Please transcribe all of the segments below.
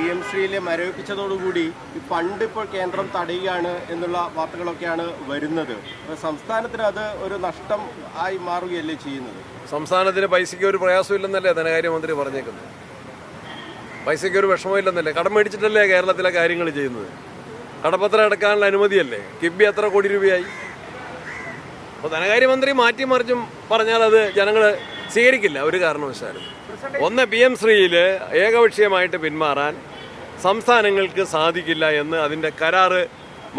P M ശ്രീയിലെ മരവിപ്പിച്ചതോടുകൂടി ഈ fund ഇപ്പോൾ കേന്ദ്രം തടയുകയാണ് എന്നുള്ള വാർത്തകളൊക്കെയാണ് വരുന്നത്. സംസ്ഥാനത്തിന് അത് ഒരു നഷ്ടം ആയി മാറുകയല്ലേ ചെയ്യുന്നത്? സംസ്ഥാനത്തിന് പൈസയ്ക്ക് ഒരു പ്രയാസമില്ലെന്നല്ലേ ധനകാര്യമന്ത്രി പറഞ്ഞേക്കുന്നത്? പൈസയ്ക്ക് ഒരു വിഷമമില്ലെന്നല്ലേ? കടം മേടിച്ചിട്ടല്ലേ കേരളത്തിലെ കാര്യങ്ങൾ ചെയ്യുന്നത്? കടപ്പത്രം എടുക്കാനുള്ള അനുമതിയല്ലേ? കിബി എത്ര കോടി രൂപയായി? അപ്പോൾ ധനകാര്യമന്ത്രി മാറ്റിമറിച്ചും പറഞ്ഞാൽ അത് ജനങ്ങൾ സ്വീകരിക്കില്ല ഒരു കാരണവശാലും. ഒന്ന് പി എം ശ്രീയിൽ ഏകപക്ഷീയമായിട്ട് പിന്മാറാൻ സംസ്ഥാനങ്ങൾക്ക് സാധിക്കില്ല എന്ന് അതിന്റെ കരാറ്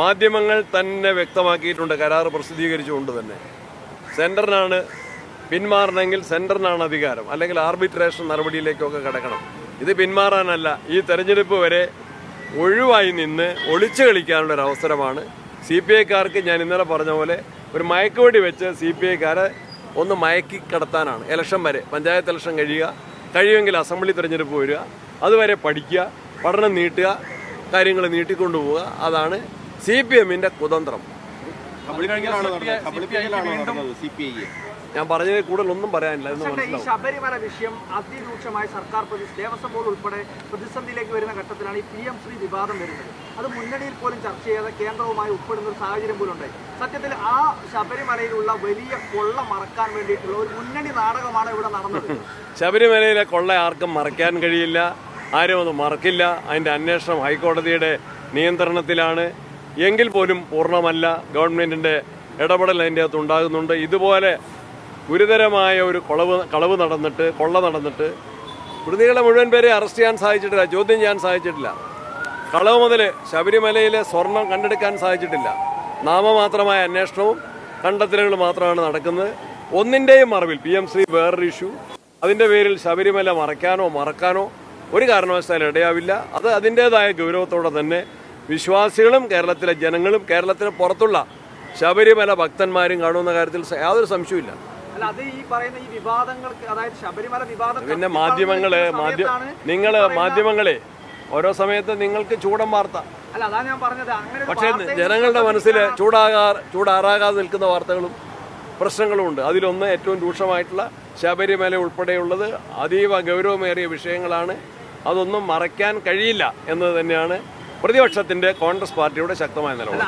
മാധ്യമങ്ങൾ തന്നെ വ്യക്തമാക്കിയിട്ടുണ്ട് കരാറ് പ്രസിദ്ധീകരിച്ചുകൊണ്ട് തന്നെ. സെന്ററിനാണ് പിന്മാറണമെങ്കിൽ സെന്ററിനാണ് അധികാരം അല്ലെങ്കിൽ ആർബിട്രേഷൻ നടപടിയിലേക്കൊക്കെ കിടക്കണം. ഇത് പിന്മാറാനല്ല ഈ തെരഞ്ഞെടുപ്പ് വരെ ഒഴിവായി നിന്ന് ഒളിച്ചു കളിക്കാനുള്ള ഒരു അവസരമാണ്. സി പി ഐക്കാർക്ക് ഞാൻ ഇന്നലെ പറഞ്ഞ പോലെ ഒരു മയക്കുവടി വെച്ച് സി പി ഐക്കാരെ ഒന്ന് മയക്കി കടത്താനാണ്. ഇലക്ഷൻ വരെ പഞ്ചായത്ത് ഇലക്ഷൻ കഴിയുക. കഴിയുമെങ്കിൽ അസംബ്ലി തിരഞ്ഞെടുപ്പ് വരിക. അതുവരെ പഠിക്കുക പഠനം നീട്ടുക കാര്യങ്ങൾ നീട്ടിക്കൊണ്ടുപോവുക. അതാണ് സി പി എമ്മിന്റെ കുതന്ത്രം. ഞാൻ പറഞ്ഞതിൽ കൂടുതൽ ഒന്നും പറയാനില്ല എന്ന് മനസ്സിലാവും. ശബരിമല വിഷയം അതിരൂക്ഷമായി സർക്കാർ പ്രതി ദേവസ്വം ബോർഡ് ഉൾപ്പെടെ പ്രതിസന്ധിയിലേക്ക് വരുന്ന ഘട്ടത്തിലാണ് ഈ പി എം ശ്രീ വിവാദം വരുന്നത്. അത് മുന്നണിയിൽ പോലും ചർച്ച ചെയ്യാതെ കേന്ദ്രവുമായി ഉൾപ്പെടുന്ന ഒരു സാഹചര്യം പോലും ഉണ്ട് സത്യത്തിൽ ആ ശബരിമലയിലുള്ള വലിയ കൊള്ള മറക്കാൻ വേണ്ടിയിട്ടുള്ള ഒരു മുന്നണി നാടകമാണ് ഇവിടെ നടന്നത്. ശബരിമലയിലെ കൊള്ള ആർക്കും മറയ്ക്കാൻ കഴിയില്ല. ആരും അത് മറക്കില്ല. അതിന്റെ അന്വേഷണം ഹൈക്കോടതിയുടെ നിയന്ത്രണത്തിലാണ്. എങ്കിൽ പോലും പൂർണമല്ല. ഗവൺമെന്റിന്റെ ഇടപെടൽ അതിന്റെ അകത്ത് ഉണ്ടാകുന്നുണ്ട്. ഇതുപോലെ ഗുരുതരമായ ഒരു കൊളവ് കളവ് നടന്നിട്ട് കൊള്ള നടന്നിട്ട് പ്രതികളെ മുഴുവൻ പേരെ അറസ്റ്റ് ചെയ്യാൻ സാധിച്ചിട്ടില്ല ചോദ്യം ചെയ്യാൻ സാധിച്ചിട്ടില്ല. കളവ് മുതൽ ശബരിമലയിലെ സ്വർണം കണ്ടെടുക്കാൻ സാധിച്ചിട്ടില്ല. നാമമാത്രമായ അന്വേഷണവും കണ്ടെത്തലുകൾ മാത്രമാണ് നടക്കുന്നത്. ഒന്നിന്റെയും മറവിൽ പി എം ശ്രീ വേറൊരു ഇഷ്യൂ. അതിന്റെ പേരിൽ ശബരിമല മറയ്ക്കാനോ മറക്കാനോ ഒരു കാരണവശാലും ഇടയാവില്ല. അത് അതിന്റേതായ ഗൗരവത്തോടെ തന്നെ വിശ്വാസികളും കേരളത്തിലെ ജനങ്ങളും കേരളത്തിന് പുറത്തുള്ള ശബരിമല ഭക്തന്മാരും കാണുമെന്ന കാര്യത്തിൽ യാതൊരു സംശയമില്ല അല്ല അത് ഈ പറയുന്ന ഈ വിവാദങ്ങൾക്ക് അതായത് ശബരിമല വിവാദം പിന്നെ മാധ്യമങ്ങൾ നിങ്ങൾ മാധ്യമങ്ങളെ ഓരോ സമയത്ത് നിങ്ങൾക്ക് ചൂടൻ വാർത്ത. അല്ല അതാ ഞാൻ പറഞ്ഞത്. അങ്ങനെ പക്ഷേ ജനങ്ങളുടെ മനസ്സിൽ ചൂടാകാ ചൂടാറാകാതെ നിൽക്കുന്ന വാർത്തകളും പ്രശ്നങ്ങളും ഉണ്ട് അതിലൊന്ന് ഏറ്റവും രൂക്ഷമായിട്ടുള്ള ശബരിമല ഉൾപ്പെടെയുള്ളത് അതീവ ഗൗരവമേറിയ വിഷയങ്ങളാണ്. അതൊന്നും മറയ്ക്കാൻ കഴിയില്ല എന്നത് തന്നെയാണ് പ്രതിപക്ഷത്തിന്റെ കോൺഗ്രസ് പാർട്ടിയുടെ ശക്തമായ നിലപാട്.